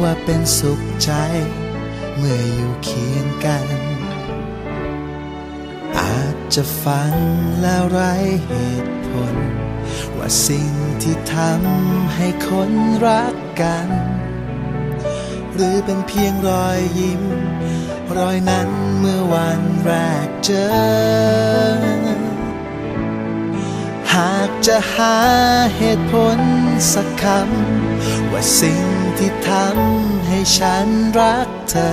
ว่าเป็นสุขใจ เมื่ออยู่เคียงกัน อาจจะฟังแล้วไร้เหตุผล ว่าสิ่งที่ทำให้คนรักกัน หรือเป็นเพียงรอยยิ้ม รอยนั้นเมื่อวันแรกเจอ หากจะหาเหตุผลสักคำ ว่าสิ่งที่ทำให้ฉันรักเธอ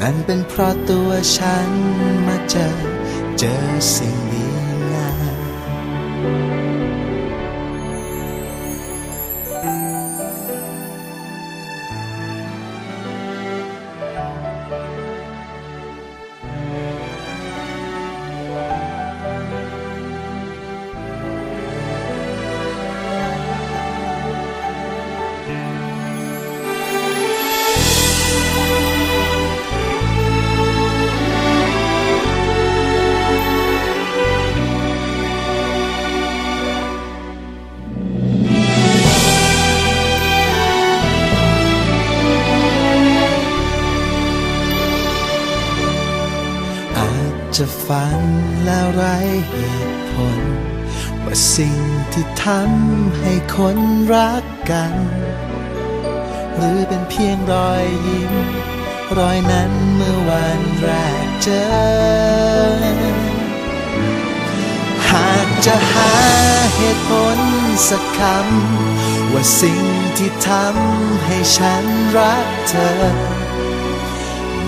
นั่นเป็นเพราะตัวฉันมาเจอ เจอสิ่งดี จะฟังแล้วไรเหตุผล ว่าสิ่งที่ทำให้คนรักกัน หรือเป็นเพียงรอยยิ้ม รอยนั้นเมื่อวันแรกเจอ หากจะหาเหตุผลสักคำ ว่าสิ่งที่ทำให้ฉันรักเธอ